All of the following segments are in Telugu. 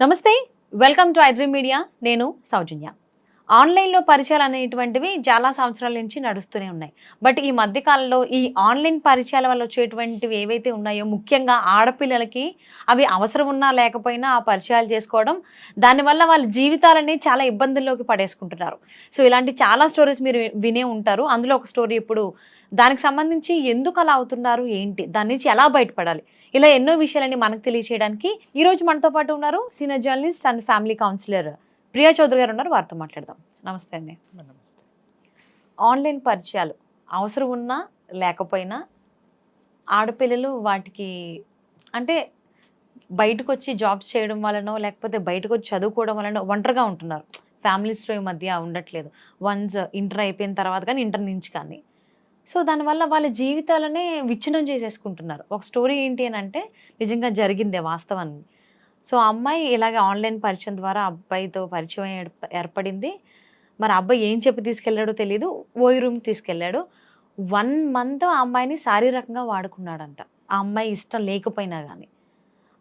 నమస్తే వెల్కమ్ టు ఐడ్రీమ్ మీడియా. నేను సౌజన్య. ఆన్లైన్లో పరిచయాలు అనేటువంటివి చాలా సంవత్సరాల నుంచి నడుస్తూనే ఉన్నాయి. బట్ ఈ మధ్యకాలంలో ఈ ఆన్లైన్ పరిచయాల వల్ల వచ్చేటువంటివి ఏవైతే ఉన్నాయో ముఖ్యంగా ఆడపిల్లలకి అవి అవసరం ఉన్నా లేకపోయినా ఆ పరిచయాలు చేసుకోవడం దానివల్ల వాళ్ళ జీవితాలని చాలా ఇబ్బందుల్లోకి పడేసుకుంటున్నారు. సో ఇలాంటి చాలా స్టోరీస్ మీరు వినే ఉంటారు. అందులో ఒక స్టోరీ ఇప్పుడు దానికి సంబంధించి ఎందుకు అలా అవుతున్నారు ఏంటి దాని నుంచి ఎలా బయటపడాలి? ఇలా ఎన్నో విషయాలని మనకు తెలియచేయడానికి ఈ రోజు మనతో పాటు ఉన్నారు senior journalist and family counsellor Priya Chaudhary గారు ఉన్నారు. వారితో మాట్లాడదాం. నమస్తే అండి. నమస్తే. ఆన్లైన్ పరిచయాలు అవసరం ఉన్నా లేకపోయినా ఆడపిల్లలు వాటికి అంటే బయటకు వచ్చి జాబ్స్ చేయడం వలనో లేకపోతే బయటకు వచ్చి చదువుకోవడం వలన ఒంటరిగా ఉంటున్నారు. ఫ్యామిలీస్లో ఈ మధ్య ఉండట్లేదు. వన్స్ ఇంటర్ అయిపోయిన తర్వాత కానీ ఇంటర్ నుంచి కానీ. సో దానివల్ల వాళ్ళ జీవితాలనే విచ్ఛిన్నం చేసేసుకుంటున్నారు. ఒక స్టోరీ ఏంటి అని అంటే నిజంగా జరిగిందే వాస్తవాన్ని. సో ఆ అమ్మాయి ఇలాగే ఆన్లైన్ పరిచయం ద్వారా అబ్బాయితో పరిచయం ఏర్ప- ఏర్పడింది. మరి అబ్బాయి ఏం చెప్పి తీసుకెళ్ళాడో తెలియదు ఓయి రూమ్కి తీసుకెళ్ళాడు. వన్ మంత్ ఆ అమ్మాయిని శారీరకంగా వాడుకున్నాడంట. ఆ అమ్మాయి ఇష్టం లేకపోయినా కానీ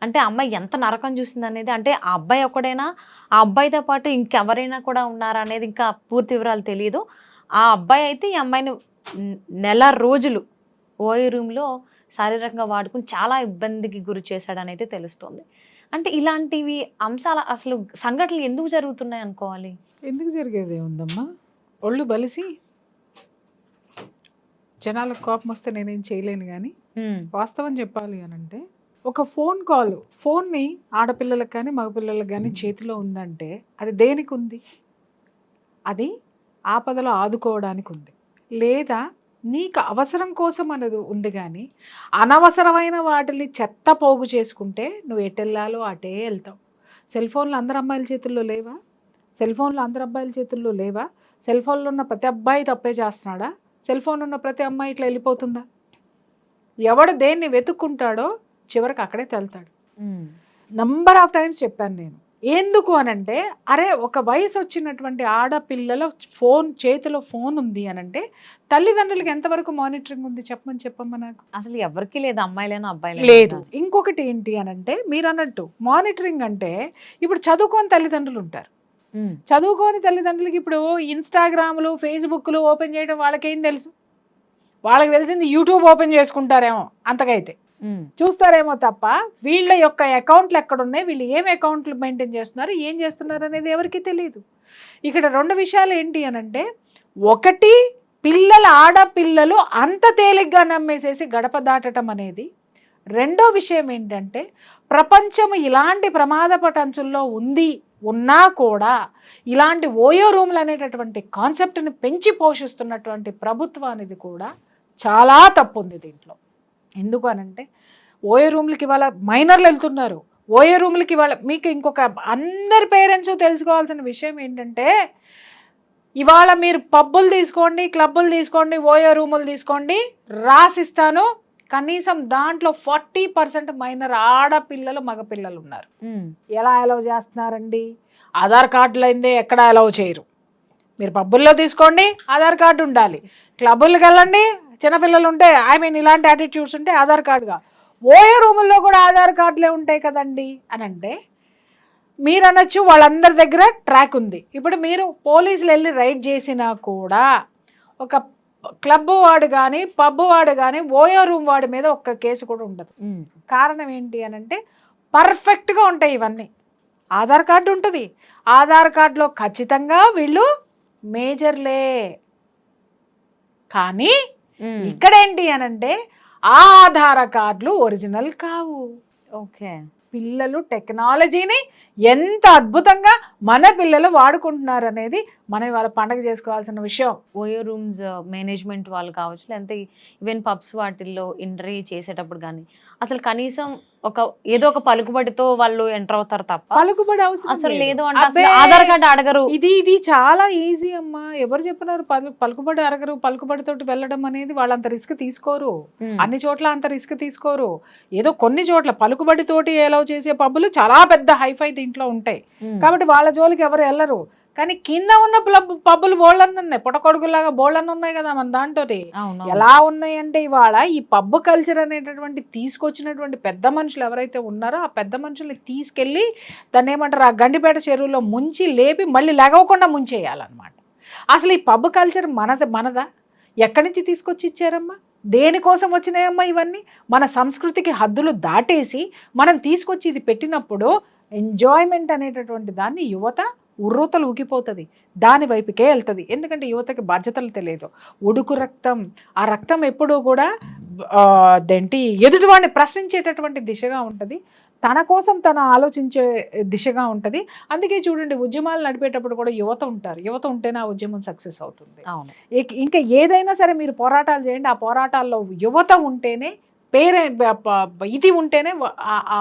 అంటే ఆ అమ్మాయి ఎంత నరకం చూసింది అనేది అంటే ఆ అబ్బాయి ఒక్కడైనా ఆ అబ్బాయితో పాటు ఇంకెవరైనా కూడా ఉన్నారా అనేది ఇంకా పూర్తి వివరాలు తెలియదు ఆ అబ్బాయి అయితే ఈ అమ్మాయిని నెల రోజులు ఓయి రూమ్లో శారీరకంగా వాడుకుని చాలా ఇబ్బందికి గురి చేశాడని అయితే తెలుస్తోంది. అంటే ఇలాంటివి అంశాలు అసలు సంఘటనలు ఎందుకు జరుగుతున్నాయి అనుకోవాలి? ఎందుకు జరిగేది ఉందమ్మా ఒళ్ళు బలిసి జనాలకు కోపం వస్తే నేనేం చేయలేను కానీ వాస్తవం చెప్పాలి అని అంటే ఒక ఫోన్ కాల్ ఫోన్ని ఆడపిల్లలకు కానీ మగపిల్లలకు కానీ చేతిలో ఉందంటే అది దేనికి ఉంది? అది ఆపదలో ఆదుకోవడానికి ఉంది. లేదా నీకు అవసరం కోసం అనేది ఉంది కానీ అనవసరమైన వాటిని చెత్త పోగు చేసుకుంటే నువ్వు ఎటు వెళ్ళాలో అటే వెళ్తావు. సెల్ ఫోన్లు అందరు అమ్మాయిల చేతుల్లో లేవా? సెల్ ఫోన్లు అందరు అబ్బాయిల చేతుల్లో లేవా? సెల్ ఫోన్లో ఉన్న ప్రతి అబ్బాయి తప్పే చేస్తున్నాడా? సెల్ ఫోన్ ఉన్న ప్రతి అమ్మాయి ఇట్లా వెళ్ళిపోతుందా? ఎవడు దేన్ని వెతుక్కుంటాడో చివరికి అక్కడే తెల్తాడు. నంబర్ ఆఫ్ టైమ్స్ చెప్పాను నేను. ఎందుకు అనంటే అరే ఒక వయసు వచ్చినటువంటి ఆడపిల్లల ఫోన్ చేతిలో ఫోన్ ఉంది అనంటే తల్లిదండ్రులకి ఎంతవరకు మానిటరింగ్ ఉంది? చెప్పమని చెప్పమ్మా నాకు. అసలు ఎవరికి లేదు అమ్మాయిలైనా అబ్బాయిలైనా లేదు. ఇంకొకటి ఏంటి అనంటే మీరు అన్నట్టు మానిటరింగ్ అంటే ఇప్పుడు చదువుకోని తల్లిదండ్రులు ఉంటారు. చదువుకోని తల్లిదండ్రులకి ఇప్పుడు ఇన్స్టాగ్రామ్లు ఫేస్బుక్లు ఓపెన్ చేయడం వాళ్ళకేం తెలుసు? వాళ్ళకి తెలిసింది యూట్యూబ్ ఓపెన్ చేసుకుంటారేమో అంతకైతే. Hmm. చూస్తారేమో తప్ప వీళ్ళ యొక్క అకౌంట్లు ఎక్కడున్నాయి? వీళ్ళు ఏం అకౌంట్లు మెయింటైన్ చేస్తున్నారు? ఏం చేస్తున్నారు అనేది ఎవరికి తెలియదు ఇక్కడ రెండు విషయాలు ఏంటి అనంటే ఒకటి పిల్లల ఆడపిల్లలు అంత తేలిగ్గా నమ్మేసేసి గడప దాటడం అనేది. రెండో విషయం ఏంటంటే ప్రపంచం ఇలాంటి ప్రమాదపట అంచుల్లో ఉంది ఉన్నా కూడా ఇలాంటి ఓయో రూమ్లు అనేటటువంటి కాన్సెప్ట్ని పెంచి పోషిస్తున్నటువంటి ప్రభుత్వానికి కూడా చాలా తప్పు ఉంది దీంట్లో. ఎందుకు అనంటే ఓయో రూమ్లకి ఇవాళ మైనర్లు వెళ్తున్నారు. ఓయో రూమ్లకి ఇవాళ మీకు ఇంకొక అందరి పేరెంట్స్ తెలుసుకోవాల్సిన విషయం ఏంటంటే ఇవాళ మీరు పబ్బులు తీసుకోండి క్లబ్బులు తీసుకోండి ఓయో రూములు తీసుకోండి రాసిస్తాను. కనీసం దాంట్లో ఫార్టీ పర్సెంట్ మైనర్ ఆడపిల్లలు మగపిల్లలు ఉన్నారు. ఎలా అలౌ చేస్తున్నారండి? ఆధార్ కార్డులు అయిందే ఎక్కడ అలౌ చేయరు. మీరు పబ్బుల్లో తీసుకోండి ఆధార్ కార్డు ఉండాలి. క్లబ్బులకు వెళ్ళండి చిన్నపిల్లలు ఉంటే ఐ మీన్ ఇలాంటి యాటిట్యూడ్స్ ఉంటే ఆధార్ కార్డుగా. ఓయే రూముల్లో కూడా ఆధార్ కార్డులే ఉంటాయి కదండి? అని అంటే మీరు అనొచ్చు వాళ్ళందరి దగ్గర ట్రాక్ ఉంది. ఇప్పుడు మీరు పోలీసులు వెళ్ళి రైడ్ చేసినా కూడా ఒక క్లబ్ వాడు కానీ పబ్ వాడు కానీ ఓయో రూమ్ వాడి మీద ఒక్క కేసు కూడా ఉండదు. కారణం ఏంటి అని అంటే పర్ఫెక్ట్గా ఉంటాయి ఇవన్నీ. ఆధార్ కార్డు ఉంటుంది. ఆధార్ కార్డులో ఖచ్చితంగా వీళ్ళు మేజర్లే కానీ ఉమ్, ఇక్కడ ఏంటి అని అంటే ఆ ఆధార్ కార్డులు ఒరిజినల్ కావు. ఓకే. పిల్లలు టెక్నాలజీని ఎంత అద్భుతంగా మన పిల్లలు వాడుకుంటున్నారు అనేది మనం ఇవాళ పండగ చేసుకోవాల్సిన విషయం. ఓయో రూమ్స్ మేనేజ్మెంట్ వాళ్ళు కావచ్చు లేదంటే ఈవెన్ పబ్స్ వాటిల్లో ఎంట్రీ చేసేటప్పుడు కానీ అసలు కనీసం ఒక ఏదో ఒక పలుకుబడితో వాళ్ళు ఎంటర్ అవుతారు తప్ప పలుకుబడి అవసరం అసలు లేదు. అంటే ఆధార్ కార్డు అడగరు. ఇది ఇది చాలా ఈజీ అమ్మా. ఎవరు చెప్పినారు పలు పలుకుబడి అరగరు పలుకుబడితోటి వెళ్ళడం అనేది వాళ్ళంత రిస్క్ తీసుకోరు. ఉమ్, అన్ని చోట్ల అంత రిస్క్ తీసుకోరు. ఏదో కొన్ని చోట్ల పలుకుబడితోటి ఎలవ్ చేసే పబ్బులు చాలా పెద్ద హైఫై దీంట్లో ఉంటాయి. ఉమ్, కాబట్టి వాళ్ళ జోలికి ఎవరు వెళ్ళరు. కానీ కింద ఉన్న పబ్ పబ్బులు బోళ్ళని ఉన్నాయి. పుటకొడుకులాగా బోళ్ళని ఉన్నాయి కదా మన దాంట్లో ఎలా ఉన్నాయంటే ఇవాళ ఈ పబ్ కల్చర్ అనేటటువంటి తీసుకొచ్చినటువంటి పెద్ద మనుషులు ఎవరైతే ఉన్నారో ఆ పెద్ద మనుషుల్ని తీసుకెళ్ళి దాన్ని ఏమంటారు? ఆ గండిపేట చెరువులో ముంచి లేపి మళ్ళీ లెగవకుండా ముంచేయాలన్నమాట. అసలు ఈ పబ్ కల్చర్ మనద మనదా? ఎక్కడి నుంచి తీసుకొచ్చి ఇచ్చారమ్మా? దేనికోసం వచ్చినాయమ్మా ఇవన్నీ? మన సంస్కృతికి హద్దులు దాటేసి మనం తీసుకొచ్చి ఇది పెట్టినప్పుడు ఎంజాయ్మెంట్ అనేటటువంటి దాన్ని యువత ఉర్రూతలు ఊగిపోతుంది దాని వైపుకే వెళ్తుంది. ఎందుకంటే యువతకి బాధ్యతలు తెలియదు. ఉడుకు రక్తం ఆ రక్తం ఎప్పుడూ కూడా ఆ, అదేంటి ఎదుటివాడిని ప్రశ్నించేటటువంటి దిశగా ఉంటుంది. తన కోసం తన ఆలోచించే దిశగా ఉంటుంది. అందుకే చూడండి ఉద్యమాలు నడిపేటప్పుడు కూడా యువత ఉంటారు. యువత ఉంటేనే ఆ ఉద్యమం సక్సెస్ అవుతుంది. అవును. ఇక- ఏదైనా సరే మీరు పోరాటాలు చేయండి. ఆ పోరాటాల్లో యువత ఉంటేనే పేరే ఇది ఉంటేనే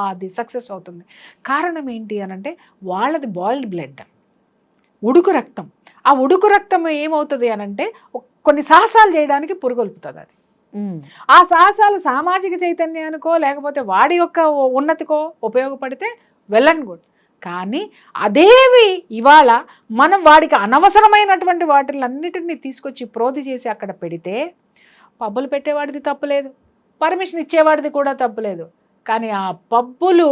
అది సక్సెస్ అవుతుంది. కారణం ఏంటి అని అంటే వాళ్ళది బాయిల్డ్ బ్లడ్. ఉడుకు రక్తం. ఆ ఉడుకు రక్తం ఏమవుతుంది అని అంటే కొన్ని సాహసాలు చేయడానికి పురుగొల్పుతుంది అది. ఆ సాహసాలు సామాజిక చైతన్యానికో లేకపోతే వాడి యొక్క ఉన్నతికో ఉపయోగపడితే వెల్ అండ్ గుడ్. కానీ అదేవి ఇవాళ మనం వాడికి అనవసరమైనటువంటి వాటిలన్నిటిని తీసుకొచ్చి ప్రోధి చేసి అక్కడ పెడితే పబ్బులు పెట్టేవాడిది తప్పులేదు. పర్మిషన్ ఇచ్చేవాడిది కూడా తప్పులేదు. కానీ ఆ పబ్బులు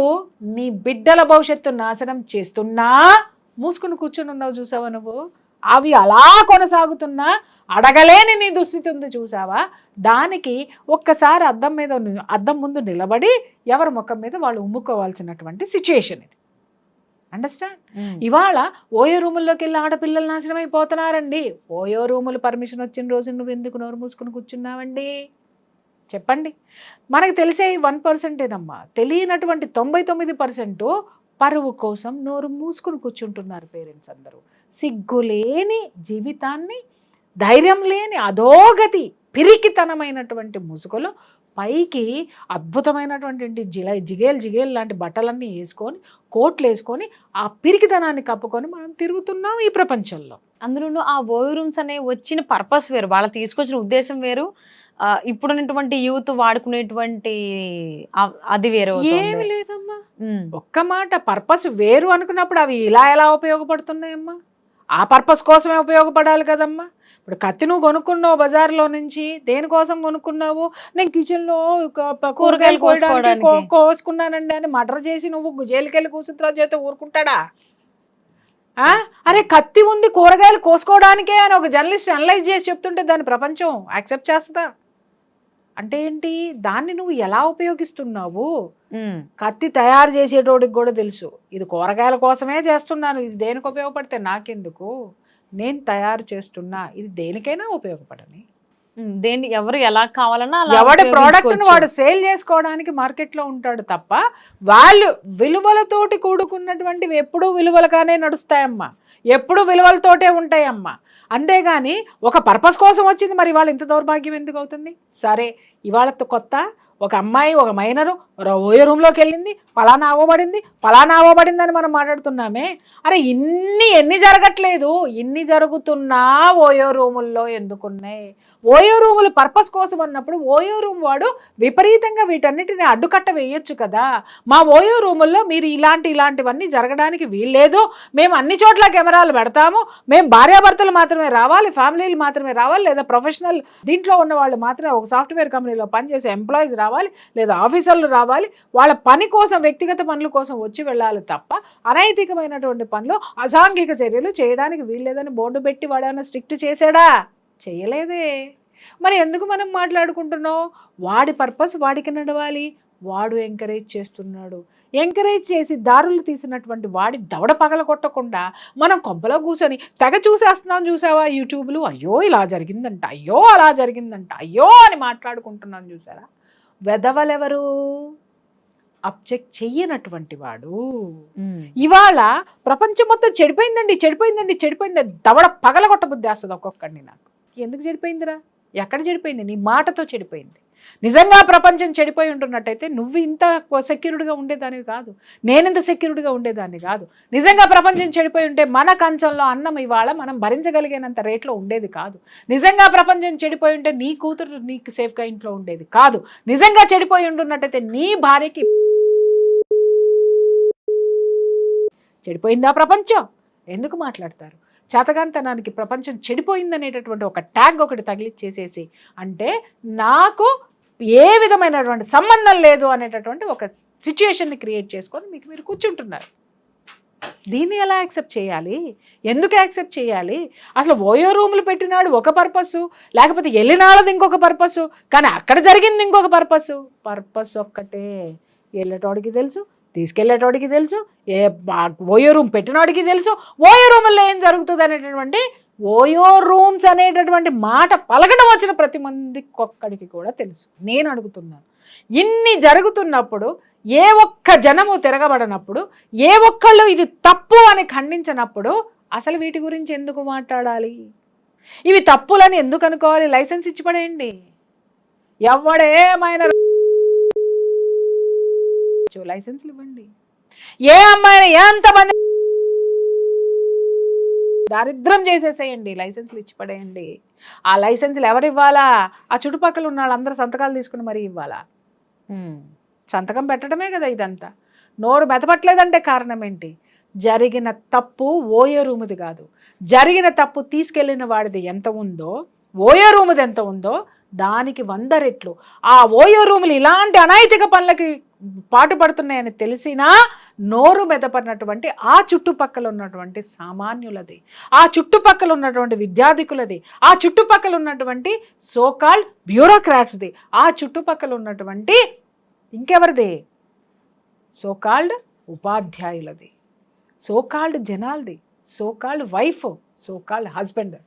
నీ బిడ్డల భవిష్యత్తు నాశనం చేస్తున్నా మూసుకుని కూర్చుని ఉన్నావు చూసావా నువ్వు? అవి అలా కొనసాగుతున్నా అడగలేని నీ దుస్థితి ఉంది చూసావా? దానికి ఒక్కసారి అద్దం మీద అద్దం ముందు నిలబడి ఎవరి ముఖం మీద వాళ్ళు ఉమ్ముకోవాల్సినటువంటి సిచ్యుయేషన్ ఇది. అండర్స్టాండ్ ఉమ్. ఇవాళ ఓయో రూముల్లోకి వెళ్ళి ఆడపిల్లలు నాశనం అయిపోతున్నారండి. ఓయో రూములు పర్మిషన్ వచ్చిన రోజు నువ్వు ఎందుకు నోరు మూసుకుని కూర్చున్నావండి? చెప్పండి. మనకు తెలిసే వన్ పర్సెంటేనమ్మా తెలియనటువంటి తొంభై తొమ్మిది పర్సెంట్ పరువు కోసం నోరు మూసుకుని కూర్చుంటున్నారు పేరెంట్స్ అందరూ. సిగ్గులేని జీవితాన్ని ధైర్యం లేని అధోగతి పిరికితనమైనటువంటి ముసుగులు పైకి అద్భుతమైనటువంటి జిల జిగేల్ జిగేల్ లాంటి బట్టలన్నీ వేసుకొని కోట్లు వేసుకొని ఆ పిరికితనాన్ని కప్పుకొని మనం తిరుగుతున్నాం ఈ ప్రపంచంలో. అందులోనూ ఆ ఓయూ రూమ్స్ అనే వచ్చిన పర్పస్ వేరు. వాళ్ళు తీసుకొచ్చిన ఉద్దేశం వేరు. ఇప్పుడున్నటువంటి యూత్ వాడుకునేటువంటి అది వేరే ఏమి లేదమ్మా. ఒక్క మాట పర్పస్ వేరు అనుకున్నప్పుడు అవి ఇలా ఎలా ఉపయోగపడుతున్నాయమ్మా? ఆ పర్పస్ కోసమే ఉపయోగపడాలి కదమ్మా? ఇప్పుడు కత్తి నువ్వు కొనుక్కున్నావు బజార్లో నుంచి దేనికోసం కొనుక్కున్నావు? నేను కిచెన్లో కూరగాయలు కోసుకోవడానికి. కోసుకున్నానండి అని మర్డర్ చేసి నువ్వు జైలుకి వెళ్ళి కూర్చుంటున్నావు చేత ఊరుకుంటాడా? ఆ? అరే కత్తి ఉంది కూరగాయలు కోసుకోవడానికే అని ఒక జర్నలిస్ట్ అనలైజ్ చేసి చెప్తుంటే దాని ప్రపంచం యాక్సెప్ట్ చేస్తుందా? అంటే ఏంటి? దాన్ని నువ్వు ఎలా ఉపయోగిస్తున్నావు? కత్తి తయారు చేసేటోడికి కూడా తెలుసు. ఇది కూరగాయల కోసమే చేస్తున్నాను. ఇది దేనికి ఉపయోగపడితే నాకెందుకు? నేను తయారు చేస్తున్నా. ఇది దేనికైనా ఉపయోగపడని. దేన్ని ఎవరు ఎలా కావాలన్నా ఎవడి ప్రోడక్ట్. వాడు సేల్ చేసుకోవడానికి మార్కెట్లో ఉంటాడు తప్ప వాళ్ళు విలువలతోటి కూడుకున్నటువంటివి ఎప్పుడూ విలువలుగానే నడుస్తాయమ్మా. ఎప్పుడు విలువలతోటే ఉంటాయమ్మా. అంతేగాని ఒక పర్పస్ కోసం వచ్చింది మరి ఇవాళ ఇంత దౌర్భాగ్యం ఎందుకు అవుతుంది? సరే ఇవాళతో కొత్త ఒక అమ్మాయి ఒక మైనరు ఓయో రూమ్లోకి వెళ్ళింది పలానా అవ్వబడింది పలానా అవ్వబడింది అని మనం మాట్లాడుతున్నామే. అరే ఇన్ని ఎన్ని జరగట్లేదు ఇన్ని జరుగుతున్నా ఓయో రూముల్లో ఎందుకున్నాయి? ఓయో రూములు పర్పస్ కోసం అన్నప్పుడు ఓయో రూమ్ వాడు విపరీతంగా వీటన్నిటిని అడ్డుకట్ట వేయొచ్చు కదా. మా ఓయో రూముల్లో మీరు ఇలాంటి ఇలాంటివన్నీ జరగడానికి వీల్లేదు. మేము అన్ని చోట్ల కెమెరాలు పెడతాము. మేము భార్యాభర్తలు మాత్రమే రావాలి ఫ్యామిలీలు మాత్రమే రావాలి లేదా ప్రొఫెషనల్ దీంట్లో ఉన్న వాళ్ళు మాత్రమే ఒక సాఫ్ట్వేర్ కంపెనీలో పనిచేసే ఎంప్లాయీస్ రావాలి లేదా ఆఫీసర్లు రావాలి. వాళ్ళ పని కోసం వ్యక్తిగత పనుల కోసం వచ్చి వెళ్ళాలి తప్ప అనైతికమైనటువంటి పనులు అసాంఘిక చర్యలు చేయడానికి వీల్లేదని బోర్డు పెట్టి వాడేమైనా స్ట్రిక్ట్ చేశాడా? చేయలేదే. మరి ఎందుకు మనం మాట్లాడుకుంటున్నాం? వాడి పర్పస్ వాడికి నడవాలి. వాడు ఎంకరేజ్ చేస్తున్నాడు. ఎంకరేజ్ చేసి దారులు తీసినటువంటి వాడి దవడ పగల కొట్టకుండా మనం కొంపలో కూర్చొని తెగ చూసేస్తున్నాం చూసావా యూట్యూబ్లు? అయ్యో ఇలా జరిగిందంట. అయ్యో అలా జరిగిందంట. అయ్యో అని మాట్లాడుకుంటున్నాం చూసారా? వెదవలెవరు అబ్జెక్ట్ చెయ్యనటువంటి వాడు. ఇవాళ ప్రపంచం మొత్తం చెడిపోయిందండి చెడిపోయిందండి చెడిపోయింది దవడ పగల కొట్టబుద్ధి వస్తుంది ఒక్కొక్కడిని నాకు. ఎందుకు చెడిపోయిందిరా? ఎక్కడ చెడిపోయింది? నీ మాటతో చెడిపోయింది. నిజంగా ప్రపంచం చెడిపోయి ఉంటున్నట్టయితే నువ్వు ఇంత సెక్యూర్డ్గా ఉండేదానివి కాదు. నేనింత సెక్యూర్డ్గా ఉండేదాన్ని కాదు. నిజంగా ప్రపంచం చెడిపోయి ఉంటే మన కంచంలో అన్నం ఇవాళ మనం భరించగలిగినంత రేట్లో ఉండేది కాదు. నిజంగా ప్రపంచం చెడిపోయి ఉంటే నీ కూతురు నీకు సేఫ్గా ఇంట్లో ఉండేది కాదు. నిజంగా చెడిపోయి ఉంటున్నట్టయితే నీ భార్యకి చెడిపోయిందా ప్రపంచం? ఎందుకు మాట్లాడతారు? చేతగాంతనానికి ప్రపంచం చెడిపోయిందనేటటువంటి ఒక ట్యాగ్ ఒకటి తగిలిచ్చేసేసి అంటే నాకు ఏ విధమైనటువంటి సంబంధం లేదు అనేటటువంటి ఒక సిచ్యుయేషన్ని క్రియేట్ చేసుకొని మీకు మీరు కూర్చుంటున్నారు. దీన్ని ఎలా యాక్సెప్ట్ చేయాలి? ఎందుకు యాక్సెప్ట్ చేయాలి? అసలు ఓయో రూములు పెట్టినాడు ఒక పర్పస్ లేకపోతే వెళ్ళినాడది ఇంకొక పర్పస్ కానీ అక్కడ జరిగింది ఇంకొక పర్పస్ పర్పస్ ఒక్కటే. వెళ్ళేటోడికి తెలుసు తీసుకెళ్ళేటోడికి తెలుసు ఏ ఓయో రూమ్ పెట్టినోడికి తెలుసు ఓయో రూమ్లో ఏం జరుగుతుంది అనేటటువంటి ఓయో రూమ్స్ అనేటటువంటి మాట పలకడం వచ్చిన ప్రతి మంది ఒక్కడికి కూడా తెలుసు. నేను అడుగుతున్నాను. ఇన్ని జరుగుతున్నప్పుడు ఏ ఒక్క జనము తిరగబడనప్పుడు ఏ ఒక్కళ్ళు ఇది తప్పు అని ఖండించినప్పుడు అసలు వీటి గురించి ఎందుకు మాట్లాడాలి? ఇవి తప్పులని ఎందుకు అనుకోవాలి? లైసెన్స్ ఇచ్చి పడేయండి ఎవడేమైనా లైసెన్స్లు ఇవ్వండి. ఏ అమ్మాయిని ఎంతమంది దారిద్రం చేసేసేయండి. లైసెన్స్లు ఇచ్చి పడేయండి. ఆ లైసెన్స్లు ఎవరు ఇవ్వాలా? ఆ చుట్టుపక్కల ఉన్న వాళ్ళందరూ సంతకాలు తీసుకుని మరీ ఇవ్వాలా? సంతకం పెట్టడమే కదా ఇదంతా. నోరు బెతపట్లేదంటే కారణం ఏంటి జరిగిన తప్పు ఓయో రూముది కాదు. జరిగిన తప్పు తీసుకెళ్ళిన వాడిది ఎంత ఉందో ఓయో రూముది ఎంత ఉందో దానికి వంద రెట్లు. ఆ ఓయో రూములు ఇలాంటి అనైతిక పనులకి పాటుపడుతున్నాయని తెలిసినా నోరు మెదపడినటువంటి ఆ చుట్టుపక్కల ఉన్నటువంటి సామాన్యులది. ఆ చుట్టుపక్కల ఉన్నటువంటి విద్యార్థికులది ఆ చుట్టుపక్కల ఉన్నటువంటి సోకాల్ బ్యూరోక్రాట్స్ది ఆ చుట్టుపక్కల ఉన్నటువంటి ఇంకెవరిది? సోకాల్డ్ ఉపాధ్యాయులది. So called జనాల్ది. So called wife so called husband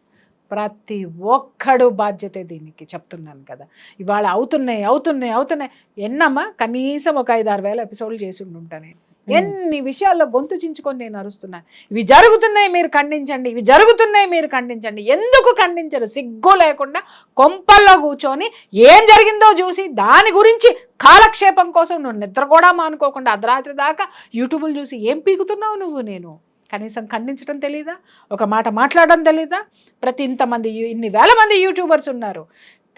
ప్రతి ఒక్కడు బాధ్యతే దీనికి చెప్తున్నాను కదా. ఇవాళ అవుతున్నాయి అవుతున్నాయి అవుతున్నాయి. ఎన్నమ్మా? కనీసం ఒక ఐదు ఆరు వేల ఎపిసోడ్లు చేసి ఉంటాను నేను ఎన్ని విషయాల్లో గొంతు చించుకొని నేను అరుస్తున్నాను ఇవి జరుగుతున్నాయి మీరు ఖండించండి ఇవి జరుగుతున్నాయి మీరు ఖండించండి. ఎందుకు ఖండించరు? సిగ్గు లేకుండా కొంపల్లో కూర్చొని ఏం జరిగిందో చూసి దాని గురించి కాలక్షేపం కోసం నువ్వు నిద్ర కూడా మానుకోకుండా అర్ధరాత్రి దాకా యూట్యూబ్లు చూసి ఏం పీకుతున్నావు నువ్వు నేను? కనీసం ఖండించడం తెలీదా? ఒక మాట మాట్లాడడం తెలీదా? ప్రతి ఇంతమంది ఇన్ని వేల మంది యూట్యూబర్స్ ఉన్నారు.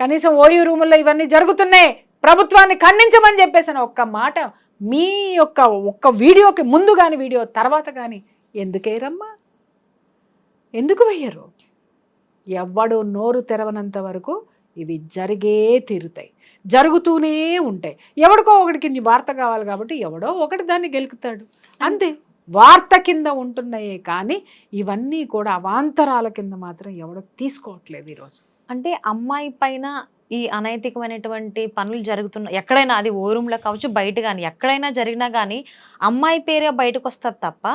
కనీసం ఓయూ రూముల్లో ఇవన్నీ జరుగుతున్నాయి. ప్రభుత్వాన్ని ఖండించమని చెప్పేసిన ఒక్క మాట మీ యొక్క ఒక్క వీడియోకి ముందు కానీ వీడియో తర్వాత కానీ ఎందుకేరమ్మా ఎందుకు వెయ్యరు? ఎవ్వడు నోరు తెరవనంత వరకు ఇవి జరిగే తీరుతాయి. జరుగుతూనే ఉంటాయి. ఎవడికో ఒకడికి వార్త కావాలి కాబట్టి ఎవడో ఒకటి దాన్ని గెలుకుతాడు. అంతే. వార్త కింద ఉంటున్నాయే కానీ ఇవన్నీ కూడా అవాంతరాల కింద మాత్రం ఎవడో తీసుకోవట్లేదు ఈరోజు. అంటే అమ్మాయి పైన ఈ అనైతికమైనటువంటి పనులు జరుగుతున్న ఎక్కడైనా అది ఓ రూమ్లో కావచ్చు బయట కానీ ఎక్కడైనా జరిగినా కానీ అమ్మాయి పేరే బయటకు వస్తారు తప్ప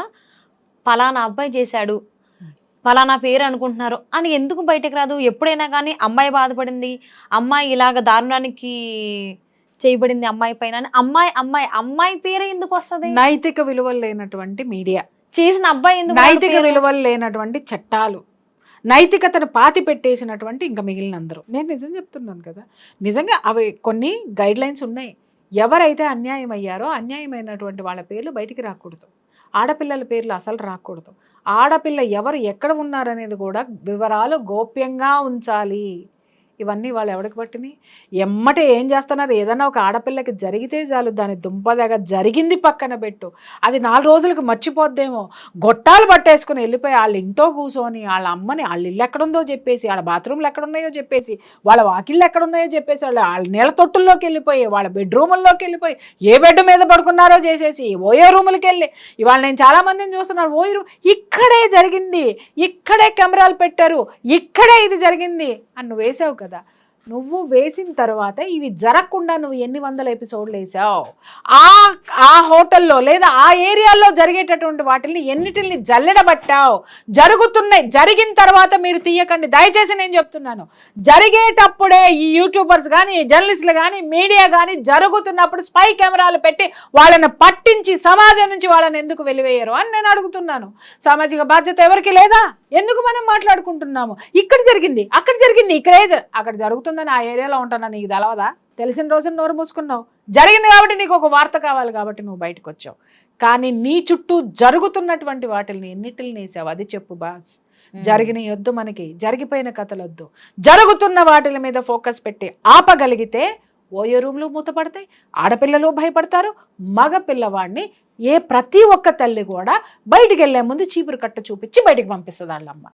ఫలానా అబ్బాయి చేశాడు పలానా పేరు అనుకుంటున్నారు అని ఎందుకు బయటకు రాదు? ఎప్పుడైనా కానీ అమ్మాయి బాధపడింది అమ్మాయి ఇలాగ దారుణానికి చేయబడింది అమ్మాయి పైన అమ్మాయి అమ్మాయి అమ్మాయి పేరే ఎందుకు వస్తుంది? నైతిక విలువలు లేనటువంటి మీడియా. చేసిన అబ్బాయి ఎందుకు నైతిక విలువలు లేనటువంటి చట్టాలు. నైతికతను పాతి పెట్టేసినటువంటి ఇంకా మిగిలిన అందరూ నేను నిజం చెప్తున్నాను కదా. నిజంగా అవి కొన్ని గైడ్ లైన్స్ ఉన్నాయి. ఎవరైతే అన్యాయం అయ్యారో అన్యాయమైనటువంటి వాళ్ళ పేర్లు బయటికి రాకూడదు. ఆడపిల్లల పేర్లు అసలు రాకూడదు. ఆడపిల్ల ఎవరు ఎక్కడ ఉన్నారనేది కూడా వివరాలు గోప్యంగా ఉంచాలి. ఇవన్నీ వాళ్ళు ఎవరికి పట్టినాయి ఎమ్మటే ఏం చేస్తున్నారు? ఏదైనా ఒక ఆడపిల్లకి జరిగితే చాలు దాని దుంపదగా జరిగింది పక్కన పెట్టు. అది నాలుగు రోజులకు మర్చిపోద్దేమో. గొట్టాలు పట్టేసుకుని వెళ్ళిపోయి వాళ్ళ ఇంటో కూర్చొని వాళ్ళ అమ్మని వాళ్ళ ఇల్లు ఎక్కడుందో చెప్పేసి వాళ్ళ బాత్రూమ్లు ఎక్కడున్నాయో చెప్పేసి వాళ్ళ వాకిళ్ళు ఎక్కడున్నాయో చెప్పేసి వాళ్ళ వాళ్ళ నీళ్ళ తొట్టుల్లోకి వెళ్ళిపోయి వాళ్ళ బెడ్రూముల్లోకి వెళ్ళిపోయి ఏ బెడ్ మీద పడుకున్నారో చేసేసి ఓయో రూములకి వెళ్ళి. ఇవాళ నేను చాలామందిని చూస్తున్నాను ఓయో రూమ్ ఇక్కడే జరిగింది. ఇక్కడే కెమెరాలు పెట్టారు. ఇక్కడే ఇది జరిగింది. అని నువ్వు వేసావు కదా. నువ్వు వేసిన తర్వాత ఇవి జరగకుండా నువ్వు ఎన్ని వందల ఎపిసోడ్లు వేసావు? ఆ ఆ హోటల్లో లేదా ఆ ఏరియాలో జరిగేటటువంటి వాటిని ఎన్నిటిని జల్లెడబట్టావు? జరుగుతున్నాయి జరిగిన తర్వాత మీరు తీయకండి. దయచేసి నేను చెప్తున్నాను. జరిగేటప్పుడే ఈ యూట్యూబర్స్ కానీ జర్నలిస్టులు కానీ మీడియా కానీ జరుగుతున్నప్పుడు స్పై కెమెరాలు పెట్టి వాళ్ళని పట్టించి సమాజం నుంచి వాళ్ళని ఎందుకు వెలివేయరు అని నేను అడుగుతున్నాను. సామాజిక బాధ్యత ఎవరికి లేదా? ఎందుకు మనం మాట్లాడుకుంటున్నాము? ఇక్కడ జరిగింది అక్కడ జరిగింది ఇక్కడే అక్కడ అక్కడ జరుగుతుందని ఆ ఏరియాలో ఉంటున్నా నీకు తెలవదా? తెలిసిన రోజున నోరు మూసుకున్నావు. జరిగింది కాబట్టి నీకు ఒక వార్త కావాలి కాబట్టి నువ్వు బయటకు వచ్చావు. కానీ నీ చుట్టూ జరుగుతున్నటువంటి వాటిని ఎన్నిటిని వేసావు అది చెప్పు బాస్. జరిగిన వద్దు మనకి జరిగిపోయిన కథలొద్దు. జరుగుతున్న వాటిల మీద ఫోకస్ పెట్టి ఆపగలిగితే ఓయో రూమ్లు మూతపడతాయి ఆడపిల్లలు భయపడతారు మగ పిల్లవాడిని ఏ ప్రతి ఒక్క తల్లి కూడా బయటికి వెళ్ళే ముందు చీపురు కట్ట చూపించి బయటికి పంపిస్తుంది వాళ్ళమ్మ.